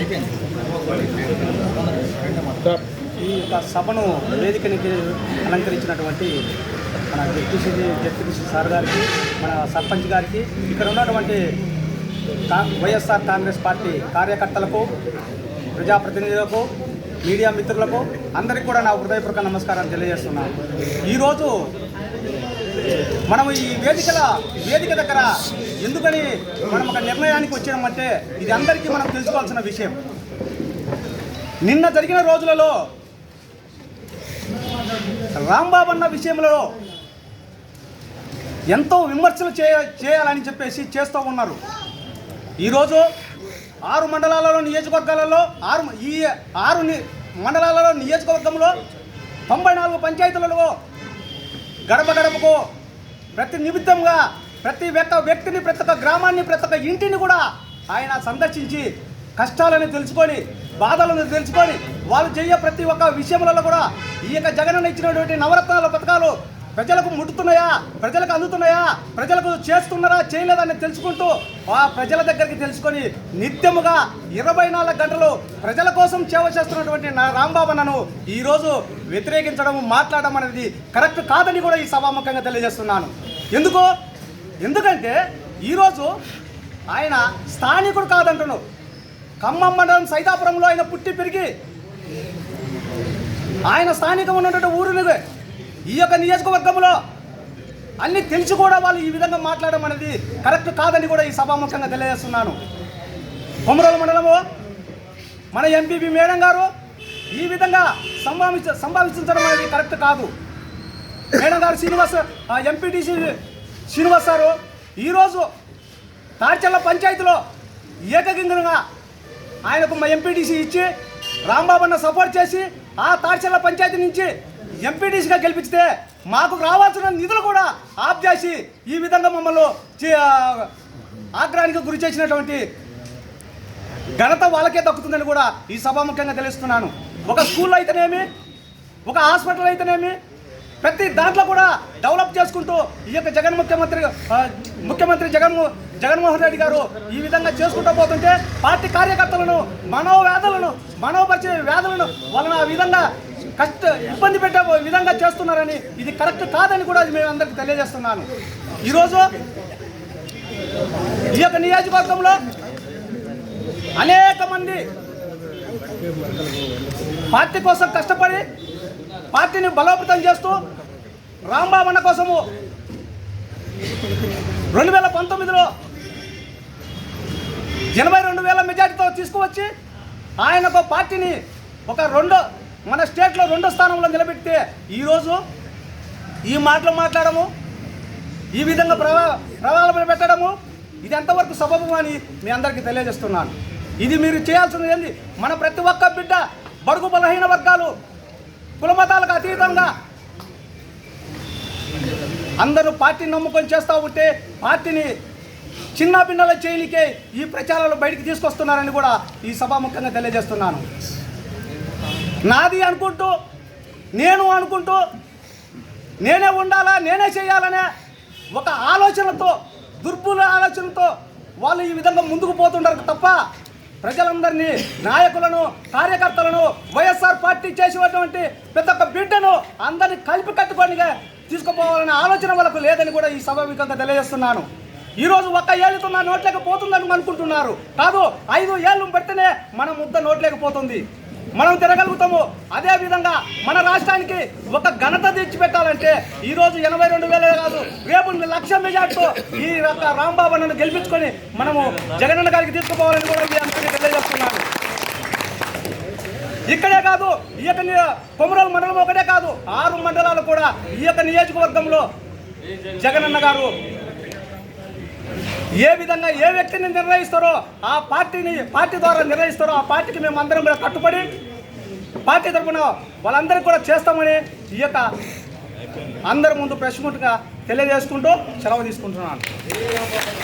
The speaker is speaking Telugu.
ఈ యొక్క సభను వేదికనికి అలంకరించినటువంటి మన జడ్పీసీ జడ్పీసీ సార్ గారికి మన సర్పంచ్ గారికి ఇక్కడ ఉన్నటువంటి వైఎస్ఆర్ కాంగ్రెస్ పార్టీ కార్యకర్తలకు ప్రజాప్రతినిధులకు మీడియా మిత్రులకు అందరికీ కూడా నా హృదయపూర్వక నమస్కారాలు తెలియజేస్తున్నాను ఈరోజు మనం ఈ వేదికల వేదిక దగ్గర ఎందుకని మనం ఒక నిర్ణయానికి వచ్చామంటే ఇది అందరికీ మనం తెలుసుకోవాల్సిన విషయం. నిన్న జరిగిన రోజులలో రాంబాబు అన్న విషయంలో ఎంతో విమర్శలు చేయ చేయాలని చెప్పేసి చేస్తూ ఉన్నారు. ఈరోజు ఆరు మండలాలలో నియోజకవర్గాలలో ఆరు ఈ ఆరు ని- మండలాలలో నియోజకవర్గంలో తొంభై నాలుగు పంచాయతీలలో గడప గడపకు ప్రతి నిమిత్తంగా ప్రతి ఒక్క వ్యక్తిని ప్రతి ఒక్క గ్రామాన్ని ప్రతి ఒక్క ఇంటిని కూడా ఆయన సందర్శించి కష్టాలను తెలుసుకొని బాధలను తెలుసుకొని వాళ్ళు చేయే ప్రతి ఒక్క విషయములలో కూడా ఈ యొక్క జగనన్న ఇచ్చినటువంటి నవరత్నాల పథకాలు ప్రజలకు ముట్టుతున్నాయా ప్రజలకు అందుతున్నాయా? ప్రజలకు చేస్తున్నారా? చేయలేదని తెలుసుకుంటూ ఆ ప్రజల దగ్గరికి తెలుసుకొని నిత్యముగా ఇరవై నాలుగు గంటలు ప్రజల కోసం సేవ చేస్తున్నటువంటి నా రాంబాబన్నను ఈరోజు వ్యతిరేకించడం మాట్లాడడం అనేది కరెక్ట్ కాదని కూడా ఈ సభాముఖంగా తెలియజేస్తున్నాను. ఎందుకు ఎందుకంటే ఈరోజు ఆయన స్థానికుడు కాదంటున్నాడు ఖమ్మం మండలం సైదాపురంలో ఆయన పుట్టి పెరిగి ఆయన స్థానికం ఉన్నటువంటి ఊరిని ఈ యొక్క నియోజకవర్గంలో అన్ని తెలిసి కూడా వాళ్ళు ఈ విధంగా మాట్లాడడం అనేది కరెక్ట్ కాదని కూడా ఈ సభాముఖంగా తెలియజేస్తున్నాను. కొమరోలు మండలము మన ఎంపీపీ మేడం గారు ఈ విధంగా సంభావించ సంభావించడం అనేది కరెక్ట్ కాదు. మేడం గారు శ్రీనివాస్ ఎంపీటీసీ శ్రీనివాస్ సారు ఈరోజు తాడ్చల్ల పంచాయతీలో ఏకగింగంగా ఆయనకు మా ఎంపీటీసీ ఇచ్చి రాంబాబన్న సపోర్ట్ చేసి ఆ తాడ్చల్ల పంచాయతీ నుంచి ఎంపీటీసీగా గెలిపిస్తే మాకు రావాల్సిన నిధులు కూడా ఆప్ చేసి ఈ విధంగా మమ్మల్ని ఆగ్రహానికి గురి చేసినటువంటి ఘనత వాళ్ళకే దక్కుతుందని కూడా ఈ సభాముఖ్యంగా తెలుస్తున్నాను. ఒక స్కూల్లో అయితేనేమి ఒక హాస్పిటల్ అయితేనేమి ప్రతి దాంట్లో కూడా డెవలప్ చేసుకుంటూ ఈ యొక్క జగన్ ముఖ్యమంత్రి ముఖ్యమంత్రి జగన్ జగన్మోహన్ రెడ్డి గారు ఈ విధంగా చేసుకుంటూ పోతుంటే పార్టీ కార్యకర్తలను మనోవ్యాధులను మనోపరిచే వ్యాధులను వాళ్ళని ఆ విధంగా కష్ట ఇబ్బంది పెట్టే విధంగా చేస్తున్నారని ఇది కరెక్ట్ కాదని కూడా మేము అందరికీ తెలియజేస్తున్నాను. ఈరోజు ఈ యొక్క నియోజకవర్గంలో అనేక మంది పార్టీ కోసం కష్టపడి పార్టీని బలోపేతం చేస్తూ రాంబాబు అన్న కోసము రెండు వేల పంతొమ్మిదిలో ఎనభై రెండు వేల మెజార్టీతో తీసుకువచ్చి ఆయనకు పార్టీని ఒక రెండో మన స్టేట్లో రెండో స్థానంలో నిలబెడితే ఈరోజు ఈ మాటలు మాట్లాడము ఈ విధంగా ప్రవా ప్రవాహం పెట్టడము ఇది ఎంతవరకు సబబు అని మీ అందరికీ తెలియజేస్తున్నాను. ఇది మీరు చేయాల్సింది ఏంది? మన ప్రతి ఒక్క బిడ్డ బడుగు బలహీన వర్గాలు కులమతాలకు అతీతంగా అందరూ పార్టీని నమ్ముకొని చేస్తూ ఉంటే పార్టీని చిన్న చేయలికే చేయనికే ఈ ప్రచారాలు బయటికి తీసుకొస్తున్నారని కూడా ఈ సభాముఖంగా తెలియజేస్తున్నాను. నాది అనుకుంటూ నేను అనుకుంటూ నేనే ఉండాలా నేనే చేయాలనే ఒక ఆలోచనతో దుర్బుల ఆలోచనతో వాళ్ళు ఈ విధంగా ముందుకు పోతుంటారు తప్ప ప్రజలందరినీ నాయకులను కార్యకర్తలను వైఎస్ఆర్ పార్టీ చేసినటువంటి ప్రతి ఒక్క బిడ్డను అందరినీ కలిపి కట్టుకొనిగా తీసుకుపోవాలనే ఆలోచన వాళ్ళకు లేదని కూడా ఈ సభావికంగా తెలియజేస్తున్నాను. ఈరోజు ఒక్క ఏళ్ళతో నా నోట్లేక పోతుందని అనుకుంటున్నారు. కాదు ఐదు ఏళ్ళు పెడితేనే మన ముద్ద నోట్లేకపోతుంది మనం తిరగలుగుతాము అదేవిధంగా మన రాష్ట్రానికి ఒక ఘనత తెచ్చిపెట్టాలంటే ఈరోజు ఎనభై రెండు వేలే కాదు రేపు లక్ష మెజార్టీతో ఈ యొక్క రాంబాబు నన్ను గెలిపించుకొని మనము జగనన్న గారికి తీసుకుపోవాలని కూడా తెలియజేస్తున్నాను ఇక్కడే కాదు ఈ యొక్క ని- మండలం ఒకటే కాదు ఆరు మండలాలు కూడా ఈ యొక్క నియోజకవర్గంలో జగనన్న గారు ఏ విధంగా ఏ వ్యక్తిని నిర్ణయిస్తారో ఆ పార్టీని పార్టీ ద్వారా నిర్ణయిస్తారో ఆ పార్టీకి మేము అందరం కూడా కట్టుబడి పార్టీ తరఫున వాళ్ళందరికీ కూడా చేస్తామని ఈ యొక్క అందరి ముందు ప్రెస్ మీట్గా తెలియజేసుకుంటూ సెలవు తీసుకుంటున్నాను.